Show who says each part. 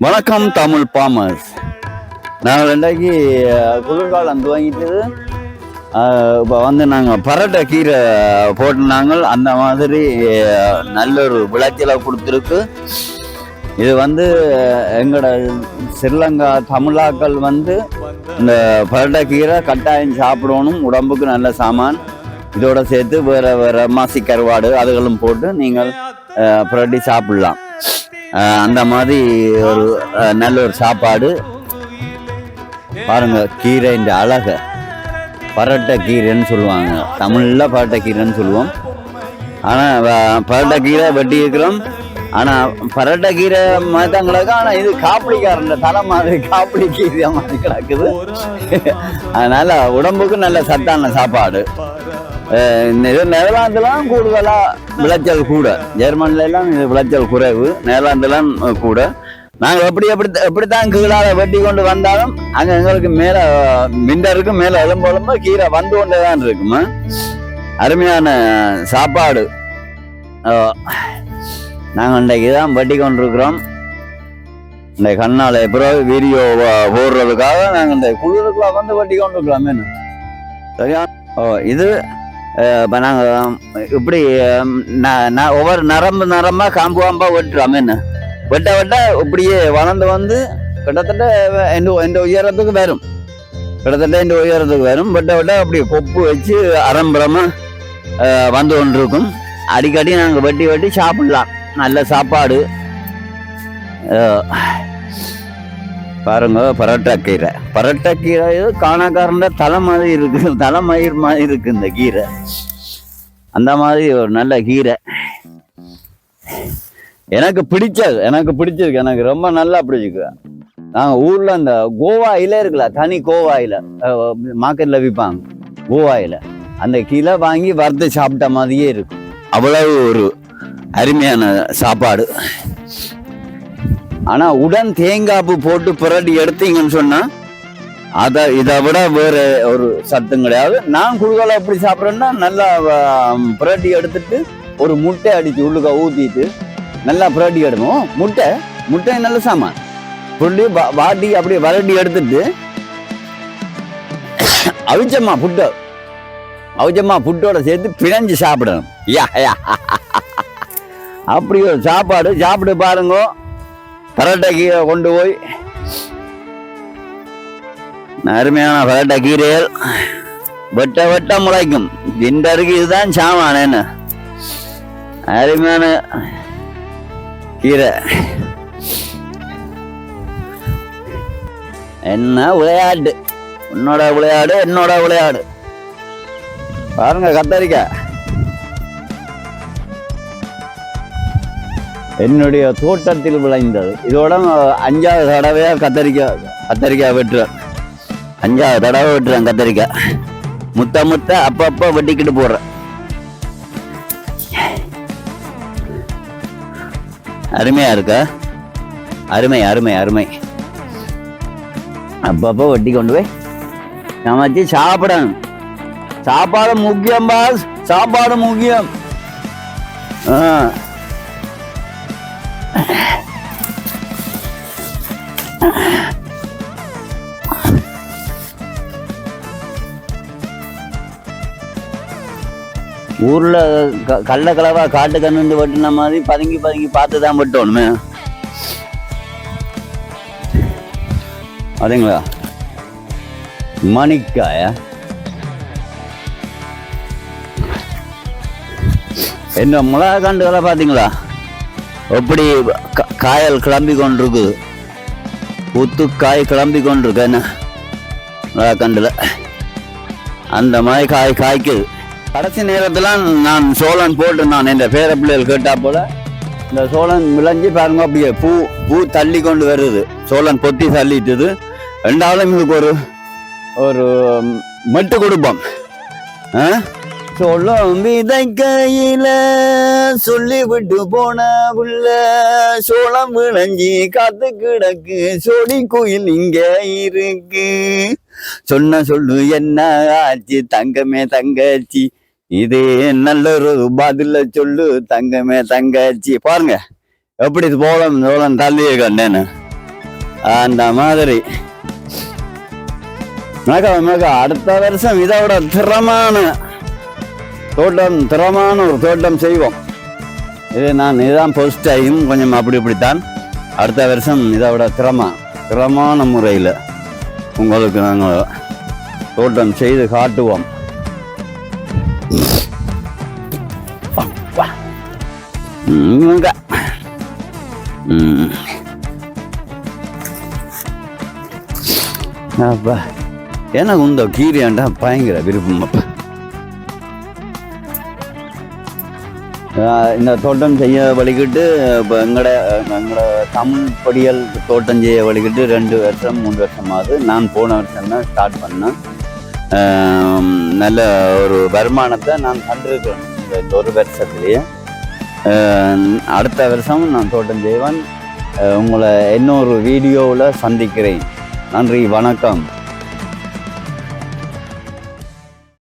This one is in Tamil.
Speaker 1: வணக்கம் தமிழ் பாமர்ஸ். நாங்கள் ரெண்டாக்கி அஹ், குளிர்காலம் துவங்கிட்டு இப்போ வந்து நாங்கள் பரட்டை கீரை போட்டுனாங்க அந்த மாதிரி நல்ல ஒரு விளைச்சலை கொடுத்துருக்கு. இது வந்து எங்களோட ஸ்ரீலங்கா தமிழாக்கள் வந்து இந்த பரட்டை கீரை கட்டாயம் சாப்பிடணும் உடம்புக்கு நல்ல சாமான். இதோட சேர்த்து வேறு வேறு மாசி கருவாடு அதுகளும் போட்டு நீங்கள் புரட்டி சாப்பிடலாம். அந்த மாதிரி ஒரு நல்ல ஒரு சாப்பாடு. பாருங்க கீரைன்ற அழக. பரட்டை கீரைன்னு சொல்லுவாங்க. தமிழில் பரட்டை கீரைன்னு சொல்லுவோம். ஆனால் பரட்டை கீரை வெட்டி இருக்கிறோம். ஆனால் பரட்டை கீரை மாதிரி தான் கிடக்கு. ஆனால் இது காப்பிளிக்காரன் தலை மாதிரி காப்பிளி கீரை மாதிரி கிடக்குது. அதனால் உடம்புக்கு நல்ல சத்தான சாப்பாடு. நெதர்லாந்துலாம் கூடுதலாக விளைச்சல் கூட. ஜெர்மனில எல்லாம் விளைச்சல் குறைவு. நெதர்லாந்துலாம் கூட. நாங்கள் எப்படி எப்படி எப்படித்தான் கீழால வெட்டி கொண்டு வந்தாலும் அங்கே எங்களுக்கு மேலே விண்டருக்கு மேலே எலும்பு கீரை வந்து கொண்டே தான் இருக்குமா. அருமையான சாப்பாடு. நாங்கள் இன்றைக்கு தான் வெட்டி கொண்டிருக்கிறோம். இந்த கண்ணால் பிறகு வீடியோ போடுறதுக்காக நாங்கள் இந்த குளிருக்குள்ள வந்து வெட்டி கொண்டிருக்கிறோம். சரியா? ஓ இது இப்போ நாங்கள் இப்படி நான் ஒவ்வொரு நரம்பு நரம்பாக காம்பு காம்பாக வெட்டுறோம். என்ன? வெட்ட வெட்ட இப்படியே வளர்ந்து வந்து கிட்டத்தட்ட எந்த எந்த உயரத்துக்கு வரும். கிட்டத்தட்ட இந்த உயரத்துக்கு வரும். வெட்ட வெட்ட அப்படி கொப்பு வச்சு அரம்பரமாக வந்து கொண்டிருக்கும். அடிக்கடி நாங்கள் வெட்டி வெட்டி சாப்பிடலாம். நல்ல சாப்பாடு. பாருங்க பரோட்டா கீரை. பரோட்டா கீரை காணாக்காரண்ட தலை மாதிரி இருக்கு தலை மயிர் மாதிரி இருக்கு இந்த கீரை. அந்த மாதிரி ஒரு நல்ல கீரை. எனக்கு பிடிச்சது எனக்கு பிடிச்சிருக்கு எனக்கு ரொம்ப நல்லா பிடிச்சிருக்கு. நாங்கள் ஊரில் அந்த கோவா இருக்கல இருக்குல்ல தனி கோவாயில் மார்க்கெட்டில் விற்பாங்க கோவாயில் அந்த கீழே வாங்கி வறுத்து சாப்பிட்ட மாதிரியே இருக்கும் அவ்வளவு ஒரு அருமையான சாப்பாடு. ஆனால் உடன் தேங்காய்ப்பு போட்டு புரட்டி எடுத்தீங்கன்னு சொன்னால் அதை இதை விட வேறு ஒரு சத்தும் கிடையாது. நான் குழுக்களை எப்படி சாப்பிட்றேன்னா நல்லா புரட்டி எடுத்துட்டு ஒரு முட்டை அடித்து உள்ளுக்க ஊற்றிட்டு நல்லா புரட்டி எடுவோம் முட்டை முட்டை நல்ல சாமான். புள்ளி வாட்டி அப்படியே வரட்டி எடுத்துட்டு அவிச்சம்மா புட்டு அவிச்சம்மா புட்டோட சேர்த்து பிணைஞ்சு சாப்பிடணும். யா யா. அப்படி ஒரு சாப்பாடு சாப்பிட்டு பாருங்க. பரோட்டா கீரை கொண்டு போய் அருமையான பரோட்டா கீரைகள் வெட்ட வெட்ட முளைக்கும். திண்டருக்கு இதுதான் சாமானேன்னு. என்ன அருமையான கீரை. என்ன விளையாட்டு? உன்னோட விளையாடு என்னோட விளையாடு. பாருங்க கத்தரிக்காய். என்னுடைய தோட்டத்தில் விளைந்தது. இதோட அஞ்சாவது தடவையா கத்தரிக்காய் கத்தரிக்காய் வெட்டுறேன். அஞ்சாவது தடவை வெட்டுறேன் கத்தரிக்காய் முத்த முத்த அப்பப்போ வெட்டிக்கிட்டு போடுறேன். அருமையா இருக்கா? அருமை அருமை அருமை. அப்பப்போ வெட்டி கொண்டு போய் சமைச்சு சாப்பிடணும். சாப்பாடு முக்கியம் பாஸ். சாப்பாடு முக்கியம். ஆ. ஊரில் க- கள்ள கலவா காட்டு கண்ணு வெட்டின மாதிரி பதுங்கி பதுங்கி பார்த்து தான் வெட்டணுமே. அதுங்களா மணிக்காயா? என்ன மிளகா கண்டுகளை பார்த்தீங்களா எப்படி க- காயல் கிளம்பி கொண்டிருக்கு. புத்து காய் கிளம்பி கொண்டிருக்கு. என்ன? கண்டில். அந்த மாதிரி காய் காய்க்குது. கடைசி நேரத்தில் நான் சோழன் போட்டு நான் இந்த பேர பிள்ளைகள் கேட்டால் போல் இந்த சோழன் விளைஞ்சு பாருங்க அப்படியே பூ பூ தள்ளி கொண்டு வருது. சோழன் பொத்தி தள்ளிட்டுது. ரெண்டாவது இதுக்கு ஒரு ஒரு மெட்டு கொடுப்போம் ஆ? சோளம் விதைக்கையில சொல்லி விட்டு போன புள்ள சோளம் விளைஞ்சி காத்து கிடக்கு. சொடி கோயில் இங்க இருக்கு. சொன்ன சொல்லு என்ன ஆச்சு? தங்கமே தங்கச்சி. இது நல்ல ஒரு பதில சொல்லு. தங்கமே தங்கச்சி. பாருங்க. எப்படி சோளம் சோளம் தள்ளி கண்டேன்னு அந்த மாதிரி. மேகா மேகா அடுத்த வருஷம் இதோட திறமான தோட்டம் திறமான ஒரு தோட்டம் செய்வோம். இது நான் இதுதான் ஃபர்ஸ்ட் டைம் கொஞ்சம் அப்படி இப்படித்தான். அடுத்த வருஷம் இதை விட திறமா திறமான முறையில் உங்களுக்கு நாங்கள் தோட்டம் செய்து காட்டுவோம். அப்பா. எனக்கு இந்த கீரையாண்டா பயங்கர விருப்பம் அப்பா. இந்த தோட்டம் செய்ய வழிகிட்டு இப்போ எங்களோட எங்களோட தமிழ் பொடியல் தோட்டம் செய்ய வழிகிட்டு ரெண்டு வருஷம் மூணு வருஷம் ஆகுது நான் போன வருஷம் தான் ஸ்டார்ட் பண்ணேன். நல்ல ஒரு வருமானத்தை நான் கண்டிருக்கேன் இந்த ஒரு வருஷத்துலேயே. அடுத்த வருஷம் நான் தோட்டம் செய்வேன். உங்களை இன்னொரு வீடியோவில் சந்திக்கிறேன். நன்றி வணக்கம்.